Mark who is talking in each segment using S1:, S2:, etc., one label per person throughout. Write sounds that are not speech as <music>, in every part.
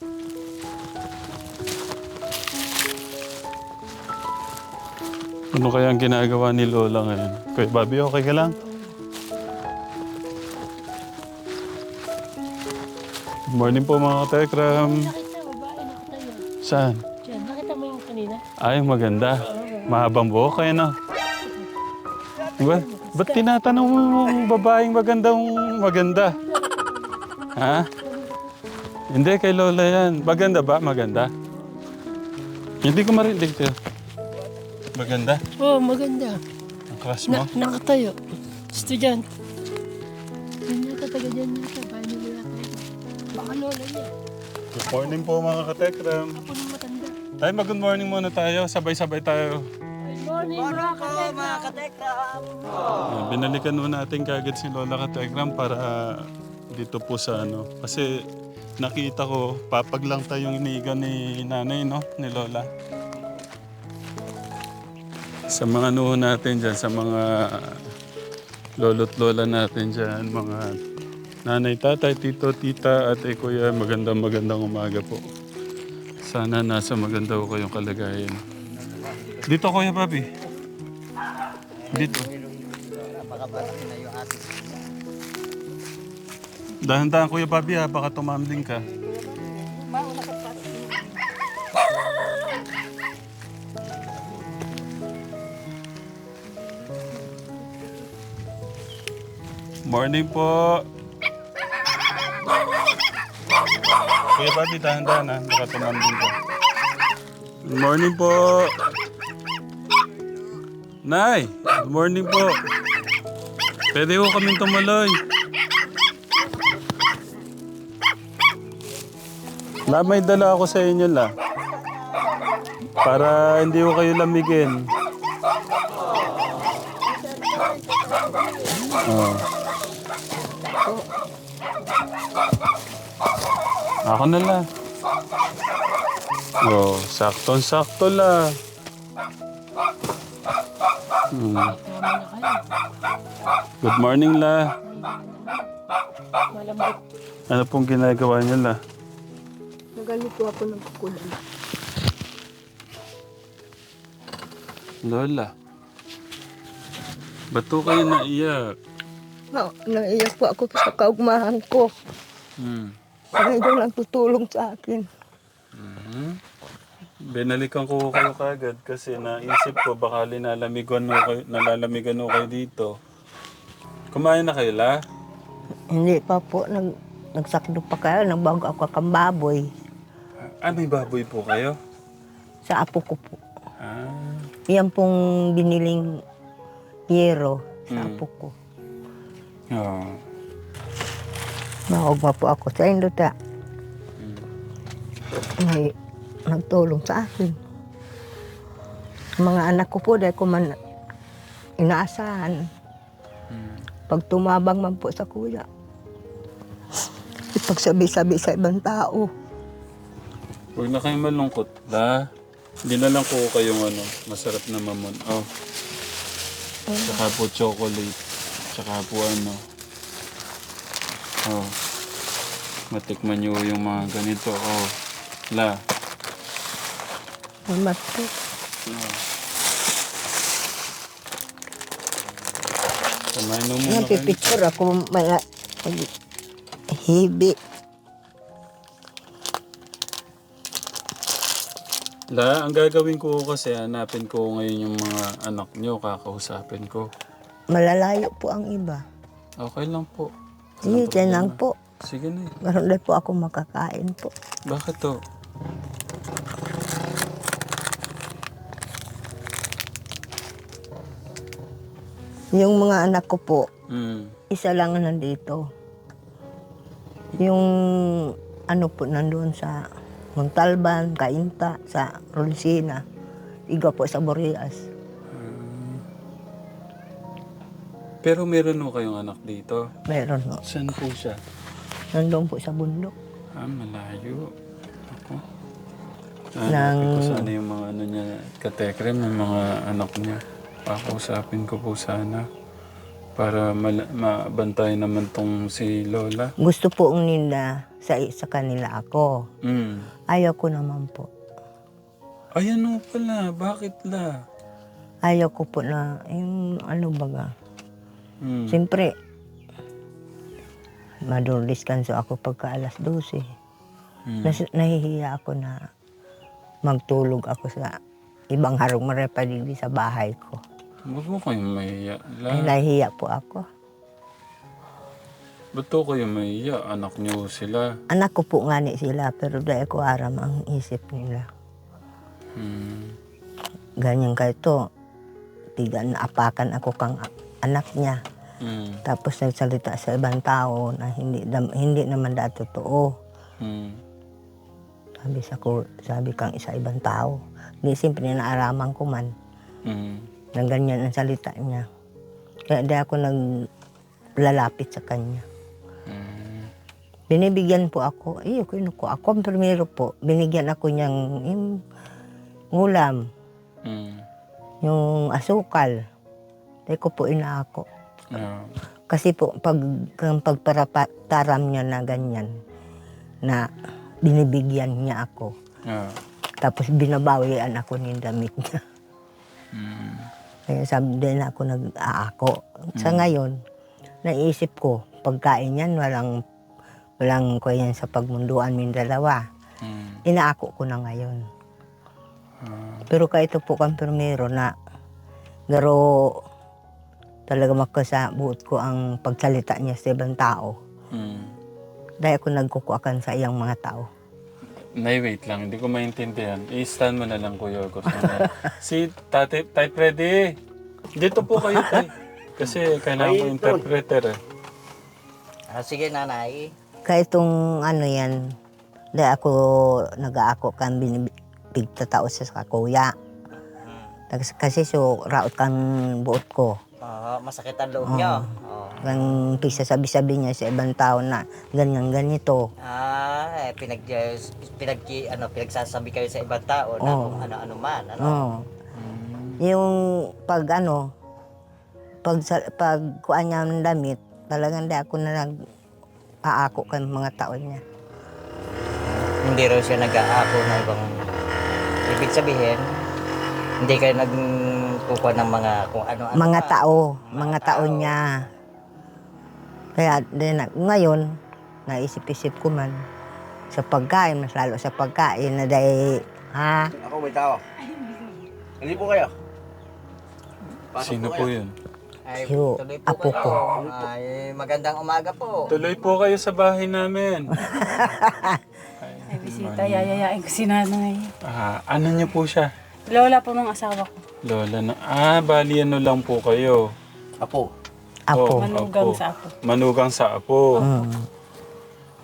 S1: Ano kaya ang ginagawa ni Lola ngayon? Kuya Bobby, okay ka lang? Good morning po mga katekram.
S2: Nakita.
S1: Saan?
S2: Diyan, nakita mo yung kanina?
S1: Ay, maganda. Mahabang buhok kayo, no? Ba, ba't tinatanong mo yung babaeng magandang maganda? Ha? Hindi, kay Lola yan. Maganda ba? Maganda? Hindi ko marinig to. Maganda?
S2: Oo, oh, maganda.
S1: Ang crush mo?
S2: Na, nakatayo. Estudyante. Yun yata, taga dyan yata. Bahay nila yata. Baka lola niya.
S1: Good morning po mga katekram.
S2: Ako nung matanda.
S1: Ay, mag-good morning muna tayo. Sabay-sabay tayo.
S2: Good morning, mga katekram.
S1: Ah, binalikan muna natin kagad si Lola Kategram para dito po sa ano. Kasi nakita ko, papag lang tayong iniga ni nanay, no? Ni Lola. Sa mga ano natin dyan, sa mga lolo't lola natin dyan, mga nanay, tatay, tito, tita, at eh, kuya, magandang magandang umaga po. Sana nasa maganda ko kayong kalagayan. Dito, Kuya Bobby. Dito. Dahan-dahan Kuya Bobby ha, baka tumambling ka. Morning po. Kuya Bobby, dahan-dahan ha, baka tumambling ka. Morning po. Nay, good morning po. Pwede ko kaming tumuloy. La, may dala ako sa inyo la. Para hindi ko kayo lamigin. Oh. Ako na la. Oh, sakto-sakto la. Hmm. Good morning la. Ano pong ginagawa niyo la?
S2: Nagalito ako ng kukulan.
S1: Lola. Ba't po kayo naiyak?
S3: Oh, naiyak po ako sa kaugmahan ko.
S1: Hmm.
S3: Panginoon lang tutulong sa akin.
S1: Mhm. Binalikan ko kayo kagad kasi naisip ko baka linalamigan mo kayo, nalalamigan mo kayo dito. Kumain na kayo la?
S3: Hindi pa po, nag, nagsakdo pa kayo, nagbago ako kang baboy
S1: Ah, may baboy po kayo?
S3: sa apo ko po.
S1: Ah.
S3: Yan pong biniling yero sa
S1: Mm.
S3: apo ko.
S1: Oh.
S3: Maugma po ako sa Indota. May nagtulong sa akin. Mga anak ko po, dahil ko man inaasahan.
S1: Hmm.
S3: Pag tumabang man po sa kuya. Ipagsabi-sabi sa ibang tao.
S1: Huwag na kayong malungkot. La, hindi na lang ko kayong ano, masarap na mamon. Oh. Tsaka po chocolate. Tsaka po ano. Oh. Matikman niyo yung mga ganito. Oh. La.
S3: Po.
S1: Oh. Kumain mo muna kayo.
S3: Napipicture ako mga hibi.
S1: La, ang gagawin ko kasi hanapin ko ngayon yung mga anak niyo, kakausapin ko.
S3: Malalayo po ang iba.
S1: Okay lang po.
S3: Sige, dyan lang po.
S1: Sige na.
S3: Meron din po ako makakain po.
S1: Bakit to?
S3: Yung mga anak ko po,
S1: Hmm.
S3: isa lang ang nandito. Yung ano po nandun sa Montalban, Cainta, sa Rolicina. Iga po sa Boreas.
S1: Pero meron mo kayong anak dito.
S3: Meron no.
S1: Saan po siya?
S3: Nandun po sa bundok.
S1: Ah, malayo. Ako. Ah,
S3: Nang-
S1: ko sana yung mga ano niya, katekrem, yung mga anak niya. Pakausapin ko po sana. Para mal- mabantay naman tong si Lola.
S3: Gusto po nila sa, sa kanila ako.
S1: Mm.
S3: Ayaw ko naman po.
S1: Ay, ano pala? Bakit la?
S3: Ayaw ko po na, yung ano baga.
S1: Mm.
S3: Siyempre, madulis kanso ako pagka alas 12.
S1: Mm.
S3: Nas, nahihiya ako na magtulog ako sa ibang harong marepaligdi sa bahay ko.
S1: Huwag mo kayong mahiya.
S3: Ay,
S1: La,
S3: nahihiya po ako.
S1: Ba't to kayo mahiya? Anak niyo sila.
S3: Anak ko po nga ni sila, pero dahil ko aram ang isip nila.
S1: Mm.
S3: Ganyan kayo to. Tigan, apakan ako kang anak niya.
S1: Mm.
S3: Tapos nagsalita sa ibang tao na hindi, dam- hindi naman dati totoo.
S1: Mm.
S3: Sabi sa ko, sabi kang isa ibang tao. Hindi simple naaraman ko man
S1: Mm.
S3: na ganyan ang salita niya. Kaya di ako naglalapit sa kanya.
S1: Mm.
S3: Binibigyan po ako, iyo ko ko. Ako ang primero po, binigyan ako niyang yung ngulam,
S1: Mm.
S3: yung asukal. Di ko po inaako.
S1: Yeah.
S3: Kasi po, pag pagparataram niya na ganyan, na binibigyan niya ako,
S1: Yeah.
S3: tapos binabawian ako ng damit niya.
S1: Mm.
S3: Kaya sabi din ako nag-aako. Sa ngayon, naisip ko, pagkain yan, walang, walang ko yan sa pagmunduan min dalawa.
S1: Mm.
S3: Inaako ko na ngayon.
S1: Ah.
S3: Pero kahit ito po kang primero na garo talaga makasa buot ko ang pagsalita niya sa ibang tao.
S1: Mm.
S3: Dahil ako nagkukuakan sa iyang mga tao.
S1: Nay, wait lang. Hindi ko maintindihan. I-stand mo na lang, Kuya August. <laughs> si Tate, Tay Freddy. Dito po kayo, Tay. Kasi kailangan ko interpreter eh.
S4: Ah, sige, nanay.
S3: Kaya itong ano yan, dahil ako nag-aako kang binibigta tao sa kuya. Kasi- Kasi so, raot kang buot ko.
S4: Ah, masakit ang loob niyo. Oh.
S3: Kang pisa sabi-sabi niya sa ibang tao na ganyan ganito.
S4: Ah, eh, pinag, pinag, ano, pinagsasabi kayo sa ibang tao na
S3: Oo.
S4: kung ano-ano man. Ano?
S3: Oo. Yung pag ano, pag, sa- pag kuha niya ng damit, talagang di ako na nag aako kay mga tao niya.
S4: Hindi raw siya nag-aako ng ibang... Ibig sabihin, hindi kayo nagkukuha ng mga kung ano-ano.
S3: Mga
S4: pa.
S3: tao, mga tao niya. Kaya din na- ngayon, naisip-isip ko man sa pagkain, mas lalo sa pagkain na dahil, ha?
S5: Ako may tao. Hindi po kayo. Pasok
S1: Sino
S5: po
S1: po
S5: kayo.
S1: yun?
S4: Ay,
S3: Yo,
S4: tuloy po
S3: apo
S4: kayo.
S3: ko.
S4: Ay, magandang umaga po.
S1: Tuloy po kayo sa bahay namin. <laughs>
S6: Ay, bisita, yayayain ko si nanay.
S1: Ah, ano niyo po siya?
S6: Lola po ng asawa ko.
S1: Lola na. Ah, bali ano lang po kayo.
S5: Apo.
S3: Apo.
S1: Oh,
S6: Manugang
S1: apo.
S6: sa apo.
S1: Manugang sa apo.
S3: Mm.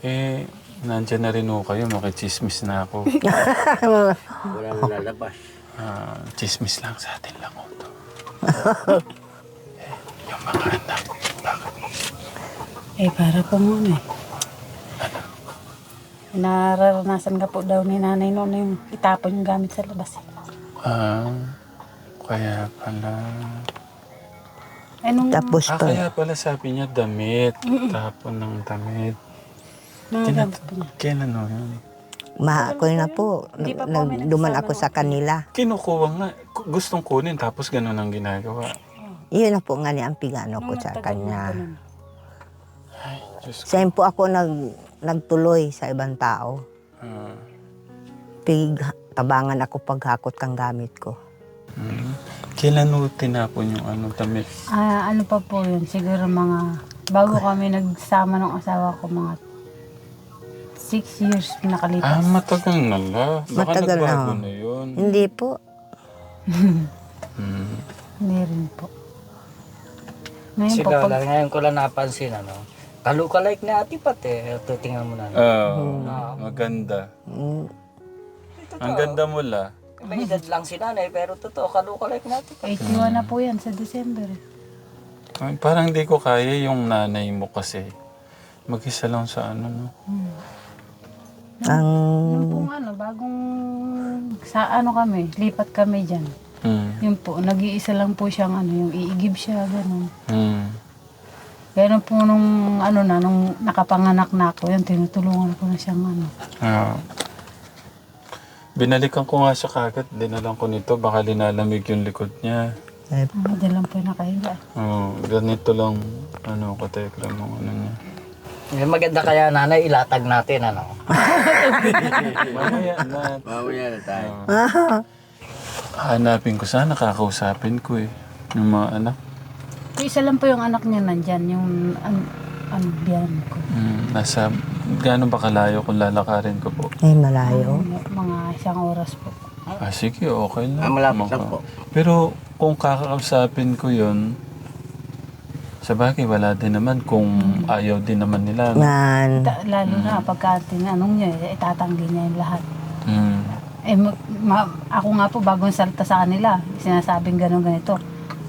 S1: Eh, nandyan na rin ho kayo. Makichismis na ako.
S5: Walang lalabas.
S1: Ah, chismis lang sa atin lang ho to. <laughs> eh, yung mga anak, bakit mo?
S6: Eh, para po muna eh. Nararanasan ka po daw ni nanay noon yung itapon yung gamit sa labas. eh.
S1: Ah, kaya pala.
S6: Eh, nung
S3: Tapos
S1: Ah,
S3: pa,
S1: kaya pala sabi niya damit. Tapon ng damit. Tina-
S6: gamit po niya.
S1: Kailan ho yun?
S3: ma ko na po,
S6: Hindi pa po
S3: ako
S6: no?
S3: sa kanila.
S1: Kinukuha nga. Gu- Gustong kunin tapos ganun ang ginagawa.
S3: Iyon na po nga ni ang pigano ko sa kanya.
S6: na po
S3: ako nag, nagtuloy sa ibang tao.
S1: Ah,
S3: Pig, tabangan ako paghakot kang gamit ko.
S1: mm. Kailan ho tinapon yung ano damit?
S6: Ah, ano pa po yun? Siguro mga, bago kami nagsama ng asawa ko, mga six years nakalipas.
S1: Ah, matagal na la. Baka
S3: Matagal na,
S1: na yun.
S3: Hindi po.
S1: Mm.
S6: Hindi rin po. Ngayon
S4: Si Lola,
S6: pag,
S4: ngayon ko lang napansin, ano, kaluka-like na ati pati. Ito, tingnan mo na.
S1: Ah, maganda.
S3: Mm,
S1: Ang ganda mo la.
S4: May edad lang si nanay, pero totoo, kaluka-like na ati pati.
S6: 81 na po yan sa December. eh.
S1: Ay, Parang di ko kaya yung nanay mo kasi. Mag-isa lang sa ano, no?
S3: ang
S6: Yung pong ano, bagong sa ano kami, lipat kami dyan.
S1: Mm.
S6: Yun po, nag-iisa lang po siyang ano, yung iigib siya, gano'n.
S1: Mm.
S6: Kaya po nung ano na, nung nakapanganak na ako, yun, tinutulungan ko na siyang ano.
S1: Ah. Binalikan ko nga siya kagad. Dinalan ko nito. Baka linalamig yung likod niya.
S3: Eh,
S6: Ano, din lang po yung nakahiga.
S1: Oh, ganito lang. Ano, katekla mo. Ano niya.
S4: Yung maganda kaya nanay, ilatag natin ano. <laughs>
S1: Mamaya na.
S5: Mamaya na tayo.
S1: Hanapin ko sana. Kakausapin ko eh. Yung mga anak.
S6: Yung isa lang po yung anak niya nandyan, yung an, ano, biyan ko.
S1: Mm, nasa... Gaano ba kalayo kung lalakarin ko po?
S3: ay malayo.
S6: Mga- Mga isang oras po.
S1: Ah, sige, okay lang.
S5: Ah, malapit
S1: Maka-
S5: lang po.
S1: Pero kung kakausapin ko yun, sa bagay, wala din naman kung ayaw din naman nila. no?
S3: Nan,
S6: Ta- lalo na pagka tinanong niya, eh, itatanggi niya yung lahat. Eh, ma- ma- ako nga po, bagong salta sa kanila, sinasabing gano'n ganito.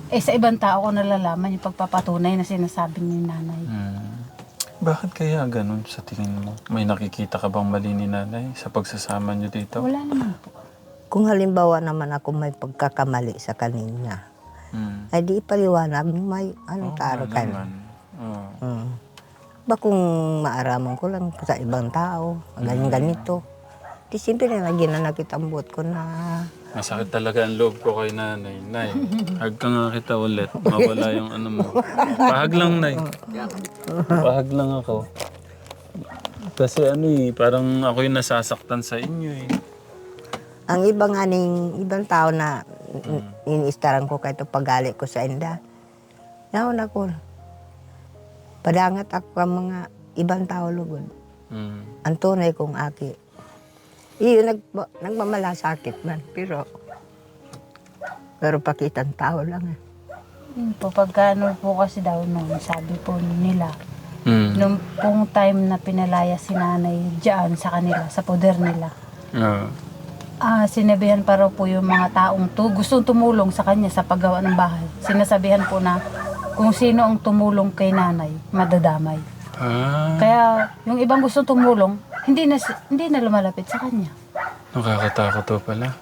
S6: Eh, sa ibang tao ko nalalaman yung pagpapatunay na sinasabi ni nanay.
S1: Mm. Bakit kaya ganun sa tingin mo? May nakikita ka bang mali ni nanay sa pagsasama niyo dito?
S6: Wala naman po.
S3: kung halimbawa naman ako may pagkakamali sa kanina,
S1: Mm.
S3: ay di ipaliwanag mo may ano taro
S1: Wala
S3: ka
S1: naman. Oo.
S3: Hmm. Ba kung maaramon ko lang sa ibang tao, ganyan ganito. Di simple na ginanag kitambot ko na
S1: Masakit talaga ang loob ko kay nanay. Nay, hag ka nga kita ulit. Mawala yung ano mo. Pahag lang, nay. Pahag lang ako. Kasi ano eh, parang ako yung nasasaktan sa inyo eh.
S3: ang ibang aning ibang tao na iniistaran ko kahit pagali ko sa inda. Naon ako. Padangat ako ang mga ibang tao lugod.
S1: Mm.
S3: Ang tunay kong aki. Iyo nag nagmamalasakit man pero pero pakitang tao lang eh.
S6: Yun po, pagka ano po kasi daw nung sabi po nila,
S1: Mm.
S6: nung pong time na pinalaya si nanay dyan sa kanila, sa poder nila,
S1: Ah.
S6: ah sinabihan pa raw po yung mga taong to, gustong tumulong sa kanya sa paggawa ng bahay. Sinasabihan po na kung sino ang tumulong kay nanay, madadamay.
S1: Ah.
S6: Kaya yung ibang gustong tumulong, hindi na hindi na lumalapit sa kanya.
S1: Nakakatakot to pala.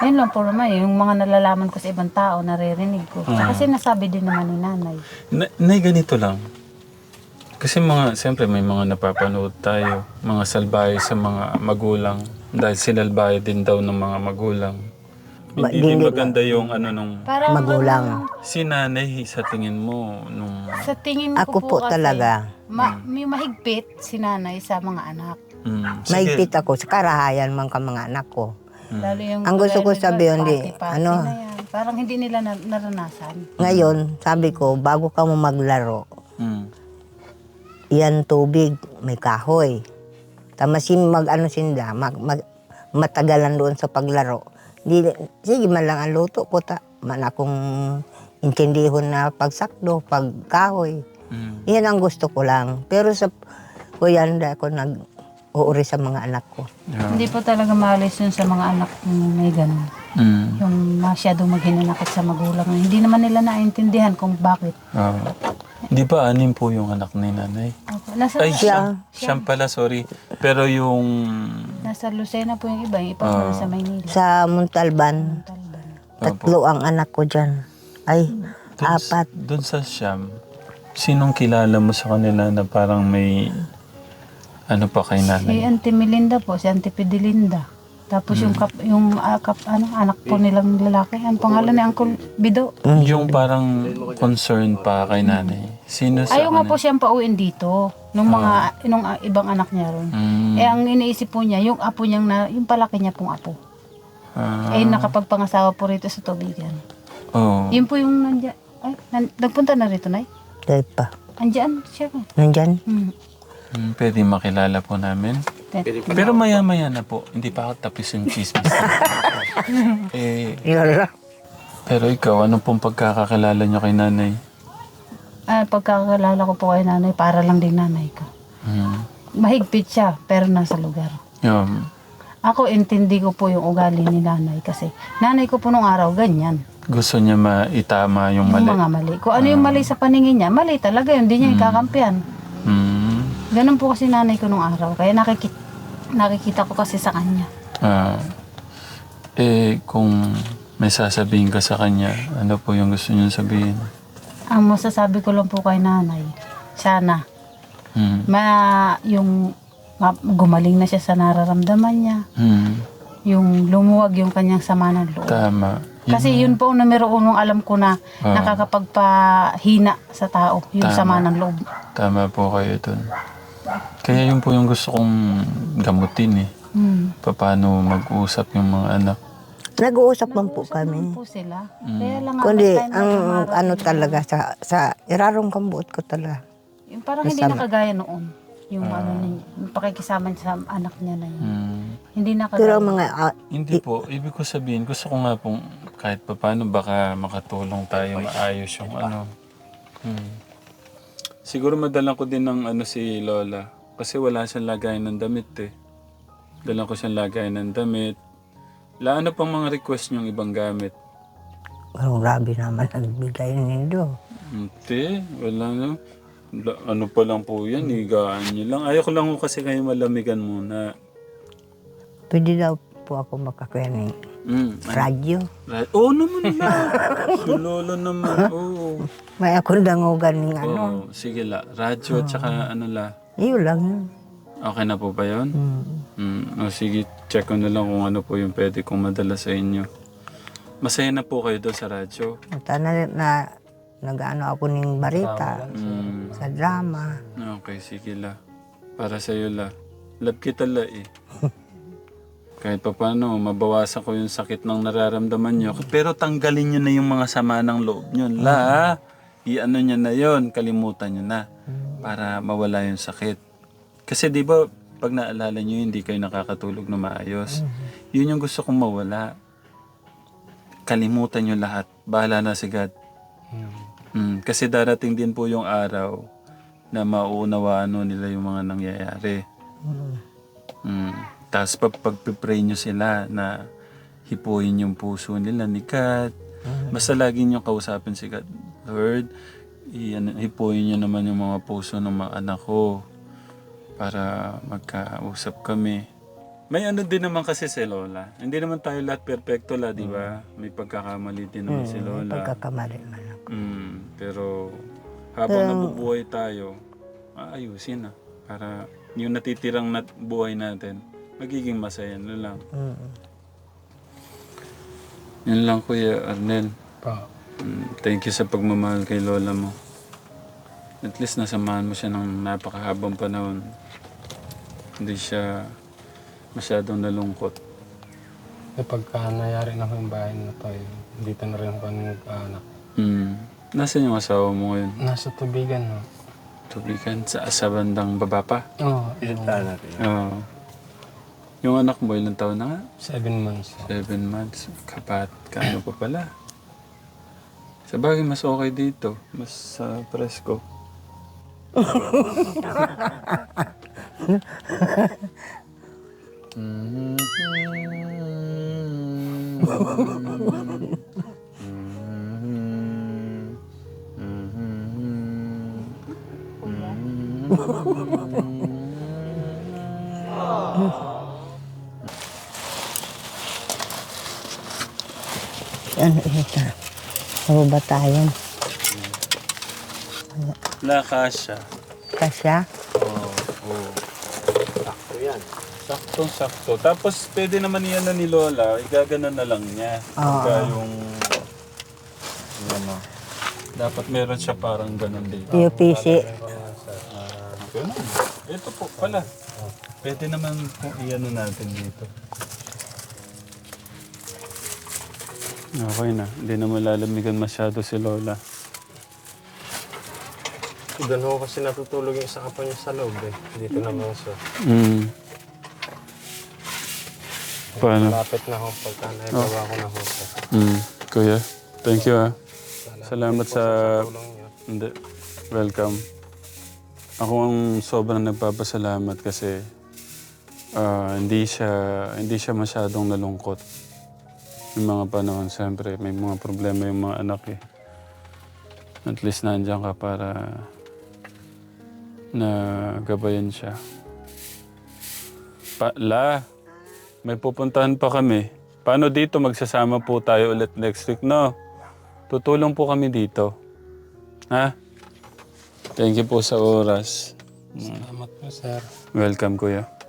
S6: Ayun lang po naman, yung mga nalalaman ko sa ibang tao, naririnig ko. Tsaka sinasabi din naman ni nanay.
S1: Na, nay, ganito lang. Kasi mga, siyempre may mga napapanood tayo, mga salbahe sa mga magulang. Dahil sinalbahe din daw ng mga magulang.
S3: Ma-
S1: Hindi din maganda yung ano nung
S6: Parang
S3: Magulang.
S6: ano,
S1: si nanay sa tingin mo nung
S6: sa tingin
S3: Ako
S6: ko po,
S3: po
S6: kasi,
S3: talaga.
S6: Ma, may mahigpit si nanay sa mga anak.
S1: mm, sige.
S3: Maigpit ako sa karahayan man ka mga anak ko.
S6: Lalo yung
S3: Ang gusto ko sabihin, di, ano?
S6: yan. Parang hindi nila na, naranasan.
S3: Ngayon, sabi ko, bago ka mo maglaro,
S1: Mm.
S3: yan tubig, may kahoy. Tamasin mag ano sinda, mag, mag- matagalan doon sa paglaro. Di, sige man lang ang luto ko ta. Man akong intindihon na pagsakdo, pagkahoy.
S1: Mm.
S3: Yan ang gusto ko lang. Pero sa kuya, hindi ako nag uuri sa mga anak ko.
S1: Yeah.
S6: Hindi po talaga maalis yun sa mga anak yung may ganun.
S1: Mm.
S6: Yung masyadong maghinanakit sa magulang. Hindi naman nila naintindihan kung bakit.
S1: Ah. Di ba anim po yung anak ni nanay?
S6: Opo. Nasa,
S1: Ay, siyam. Siyam pala, sorry. Pero yung...
S6: nasa Lucena po yung iba, yung iba po
S1: Ah.
S6: sa Maynila.
S3: Sa Muntalban,
S6: Talban.
S3: tatlo ang anak ko dyan. Ay,
S1: Dun,
S3: apat.
S1: Doon sa siyam, sinong kilala mo sa kanila na parang may... Ano pa kay
S6: Si
S1: nanay?
S6: Auntie Melinda po, si Auntie Pidelinda. Tapos yung kap, yung ah, kap, ano, anak po nilang lalaki, ang pangalan ni Uncle Bido.
S1: Yung parang concern pa kay nanay. Sino sa
S6: Ayaw nga po
S1: kanila?
S6: siyang pauwiin dito nung mga nung ah, ibang anak niya ron.
S1: Mm.
S6: Eh ang iniisip po niya, yung apo niyang na, yung palaki niya pong apo.
S1: Ah,
S6: Eh nakapagpangasawa po rito sa tubigan.
S1: oh.
S6: Yun po yung nandiyan. Ay, nan, nagpunta na rito, Nay.
S3: Dahil pa.
S6: Andiyan siya.
S3: Nandyan?
S6: Hmm.
S1: Mm, pwede makilala po namin.
S6: Te-
S1: Pero maya-maya na po. Hindi pa ako tapos yung chismis. <laughs> eh,
S3: Lala.
S1: pero ikaw, ano pong pagkakakilala niyo kay nanay?
S6: Ah, pagkakaalala ko po kay nanay, para lang din nanay ko.
S1: Mm.
S6: Mahigpit siya, pero nasa lugar.
S1: Yun.
S6: Ako, intindi ko po yung ugali ni nanay kasi nanay ko po nung araw, ganyan.
S1: Gusto niya maitama yung
S6: Yung
S1: mali.
S6: mga mali. Kung ano yung mali sa paningin niya, mali talaga yun. Hindi niya ikakampihan.
S1: Mm.
S6: Ganun po kasi nanay ko nung araw. Kaya nakikita, nakikita ko kasi sa kanya.
S1: Ah, eh, kung may sasabihin ka sa kanya, ano po yung gusto niyo sabihin?
S6: Ang masasabi ko lang po kay nanay, sana
S1: Mm.
S6: ma yung ma- gumaling na siya sa nararamdaman niya,
S1: Mm.
S6: yung lumuwag yung kanyang sama ng loob.
S1: Tama.
S6: Kasi yun po ang numero unong alam ko na
S1: Ah.
S6: nakakapagpahina sa tao, yung
S1: Tama.
S6: sama ng loob.
S1: Tama po kayo dun. Kaya yun po yung gusto kong gamutin eh.
S6: Hmm.
S1: Paano mag-usap yung mga anak.
S3: Nag-uusap man po kami.
S6: po sila.
S1: Mm.
S6: Kaya lang nga,
S3: Kundi,
S6: may time na
S3: ang
S6: dumarating
S3: ano
S6: na-
S3: talaga sa, sa irarong kambuot ko talaga.
S6: Yung parang hindi
S3: Kasama.
S6: nakagaya noon. Yung
S1: Ah.
S6: ano niya, yung pakikisama niya sa anak niya na yun.
S1: Mm.
S6: Hindi nakagaya.
S3: Pero ang mga, ah,
S1: Hindi po. Ibig ko sabihin, gusto ko nga pong kahit pa paano baka makatulong tayo maayos yung ano. Hmm. Siguro madalang ko din ng ano si Lola. Kasi wala siyang lagayan ng damit eh. Dalang ko siyang lagayan ng damit. La, ano pang mga request niyong ibang gamit?
S3: ang grabe naman nagbigay nindo.
S1: Hindi, wala na. La- ano pa lang po yan, higaan niyo lang. Ayaw ko lang ko kasi kayo malamigan muna.
S3: Pwede daw po ako makakuha ng
S1: Mm.
S3: radyo.
S1: Right. Oo naman la. <laughs> si Lola naman, oo.
S3: May akong dangugan ng ano.
S1: Oo, sige la. Radyo at saka ano la.
S3: Iyon lang yun.
S1: Okay na po ba yun?
S3: Hmm.
S1: Mm. O sige, check ko na lang kung ano po yung pwede kong madala sa inyo. Masaya na po kayo doon sa radyo.
S3: At na, na nag-ano ako ng barita
S1: Mm.
S3: sa drama.
S1: Okay, sige la. Para sa iyo la. Love kita la eh. <laughs> Kahit pa paano, mabawasan ko yung sakit ng nararamdaman nyo. Pero tanggalin nyo na yung mga sama ng loob nyo. La, i-ano nyo na yon kalimutan nyo na. Para mawala yung sakit. Kasi di ba, pag naalala nyo, hindi kayo nakakatulog na maayos. Yun yung gusto kong mawala. Kalimutan nyo lahat. Bahala na si God. Mm, kasi darating din po yung araw na mauunawaan nila yung mga nangyayari. Mm. Tapos pag pagpipray nyo sila na hipuin yung puso nila ni God. Basta lagi nyo kausapin si God. Lord, i- hipuin nyo naman yung mga puso ng mga anak ko para magkausap kami. May ano din naman kasi si Lola. Hindi naman tayo lahat perfecto la, di ba? May pagkakamali din naman si Lola.
S3: Pagkakamali man ako.
S1: Mm, pero habang nabubuhay tayo, aayusin na. Para yung natitirang nat buhay natin, magiging masaya na lang.
S3: Mm.
S1: Yun lang Kuya Arnel. Mm, thank you sa pagmamahal kay Lola mo. At least nasamahan mo siya ng napakahabang panahon. Hindi siya masyadong nalungkot.
S7: Eh, pagka nangyari na yung bahay na to, eh, dito na rin ako mag-anak.
S1: Mm. Nasaan yung asawa mo ngayon?
S7: Nasa tubigan, no?
S1: Tubigan sa, sa bandang baba pa?
S7: Oo,
S5: Isitahan natin.
S1: Oo. Yung anak mo, ilang taon na nga?
S7: seven months.
S1: Seven months. Kapat, kaano pa pala. Sa bagay, mas okay dito. Mas sa presko.
S3: Ano ito? Ano ba tayo?
S1: La kasha.
S3: Kasya?
S1: Oo. Oh, Sakto yan. Sakto, sakto. Tapos pwede naman yan na ni Lola, igaganon na lang niya.
S3: Oo.
S1: Pagka yung... yung ano. Dapat meron siya parang ganon dito.
S3: PUPC.
S1: Ganun. Ito po pala. Pwede naman kung iano natin dito. Okay na. Hindi na malalamigan masyado si Lola.
S7: Doon ako kasi natutulog yung isa pa niya sa loob, eh. Dito naman siya.
S1: Mm. Paano?
S7: Malapit na ako pagka naibawa ko na ho.
S1: Mm. Kuya, thank you ah. Salamat sa...
S7: Tulong niyo.
S1: Hindi. Welcome. Ako ang sobrang nagpapasalamat kasi ah, hindi siya hindi siya masyadong nalungkot. Yung mga panahon, siyempre, may mga problema yung mga anak eh. At least nandiyan ka para na gabayan siya. Pa, la, may pupuntahan pa kami. Paano dito magsasama po tayo ulit next week, no? Tutulong po kami dito. Ha? Thank you po sa oras.
S7: Salamat po, sir.
S1: Welcome, kuya.